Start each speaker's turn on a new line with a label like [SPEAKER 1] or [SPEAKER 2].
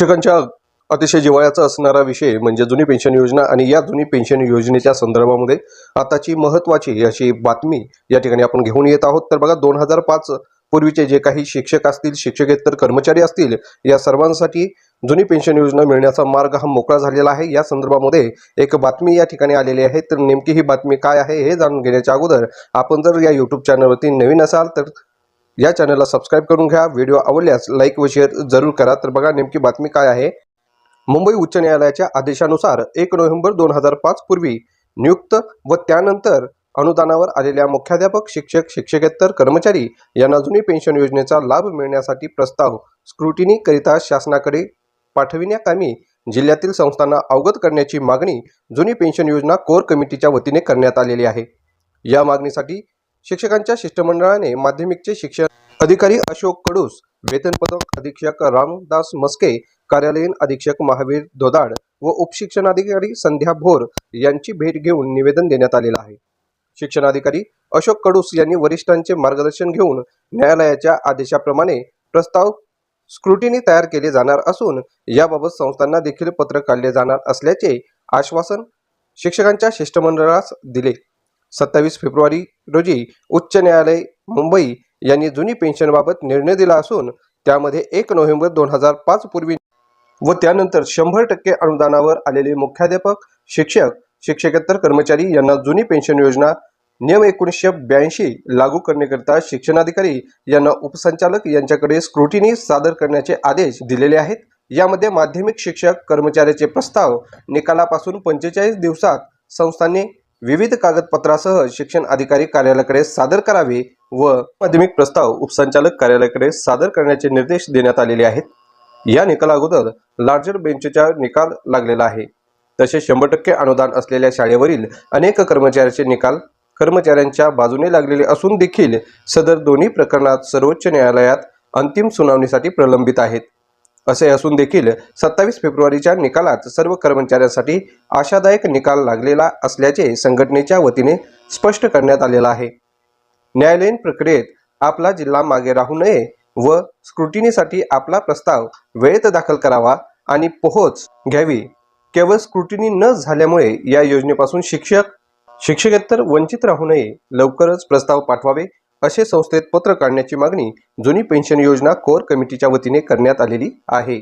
[SPEAKER 1] शिक्षकांच्या अतिशय जिवाळ्याचा असणारा विषय म्हणजे जुनी पेन्शन योजना आणि या जुनी पेन्शन योजनेच्या संदर्भामध्ये आताची महत्त्वाची अशी बातमी या ठिकाणी आपण घेऊन येत आहोत. तर बघा दोन हजार पाच पूर्वीचे जे काही शिक्षक असतील शिक्षकेतर कर्मचारी असतील या सर्वांसाठी जुनी पेन्शन योजना मिळण्याचा मार्ग हा मोकळा झालेला आहे. या संदर्भामध्ये एक बातमी या ठिकाणी आलेली आहे. तर नेमकी ही बातमी काय आहे हे जाणून घेण्याच्या अगोदर आपण जर या यूट्यूब चॅनलवरती नवीन असाल तर या चॅनलला सबस्क्राईब करून घ्या. व्हिडिओ आवडल्यास लाईक व शेअर जरूर करा. तर बघा नेमकी बातमी काय आहे. मुंबई उच्च न्यायालयाच्या आदेशानुसार एक नोव्हेंबर दोन हजार पाच पूर्वी नियुक्त व त्यानंतर अनुदानावर आलेल्या मुख्याध्यापक शिक्षक शिक्षकेतर कर्मचारी यांना जुनी पेन्शन योजनेचा लाभ मिळण्यासाठी प्रस्ताव स्क्रुटिनीकरिता शासनाकडे पाठविण्याकामी जिल्ह्यातील संस्थांना अवगत करण्याची मागणी जुनी पेन्शन योजना कोर कमिटीच्या वतीने करण्यात आलेली आहे. या मागणीसाठी शिक्षकांच्या शिष्टमंडळाने माध्यमिकचे शिक्षण अधिकारी अशोक कडूस वेतन पदक अधीक्षक रामदास मस्के कार्यालयीन अधीक्षक महावीर दोदाड व उपशिक्षणाधिकारी संध्या भोर यांची भेट घेऊन निवेदन देण्यात आलेलं आहे. शिक्षणाधिकारी अशोक कडूस यांनी वरिष्ठांचे मार्गदर्शन घेऊन न्यायालयाच्या आदेशाप्रमाणे प्रस्ताव स्क्रुटिनी तयार केले जाणार असून याबाबत संस्थांना देखील पत्र काढले जाणार असल्याचे आश्वासन शिक्षकांच्या शिष्टमंडळास दिले. सत्तावीस फेब्रुवारी रोजी उच्च न्यायालय मुंबई यांनी जुनी पेन्शनबाबत निर्णय दिला असून त्यामध्ये एक नोव्हेंबर दोन हजार पाच पूर्वी व त्यानंतर शंभर टक्के अनुदानावर आलेले मुख्याध्यापक शिक्षक शिक्षकेतर कर्मचारी यांना जुनी पेन्शन योजना नियम एकोणीसशे ब्याऐंशी लागू करण्याकरिता शिक्षणाधिकारी यांना उपसंचालक यांच्याकडे स्क्रुटिनी सादर करण्याचे आदेश दिलेले आहेत. यामध्ये माध्यमिक शिक्षक कर्मचाऱ्याचे प्रस्ताव निकालापासून पंचेचाळीस दिवसात संस्थांनी विविध कागदपत्रासह शिक्षण अधिकारी कार्यालयाकडे सादर करावे व माध्यमिक प्रस्ताव उपसंचालक कार्यालयाकडे सादर करण्याचे निर्देश देण्यात आलेले आहेत. या निकाला अगोदर लार्जर बेंचचा निकाल लागलेला आहे. तसेच शंभर टक्के अनुदान असलेल्या शाळेवरील अनेक कर्मचाऱ्याचे निकाल कर्मचाऱ्यांच्या बाजूने लागलेले असून देखील सदर दोन्ही प्रकरणात सर्वोच्च न्यायालयात अंतिम सुनावणीसाठी प्रलंबित आहेत. असे असून देखील सत्तावीस फेब्रुवारीच्या निकालात सर्व कर्मचाऱ्यांसाठी आशादायक निकाल लागलेला असल्याचे संघटनेच्या वतीने स्पष्ट करण्यात आलेलं आहे. न्यायालयीन प्रक्रियेत आपला जिल्हा मागे राहू नये व स्क्रुटिनीसाठी आपला प्रस्ताव वेळेत दाखल करावा आणि पोहोच घ्यावी. केवळ स्क्रुटिनी न झाल्यामुळे या योजनेपासून शिक्षक शिक्षकेतर वंचित राहू नये. लवकरच प्रस्ताव पाठवावे असे संस्थेत पत्र काढण्याची मागणी जुनी पेन्शन योजना कोर कमिटीच्या वतीने करण्यात आलेली आहे.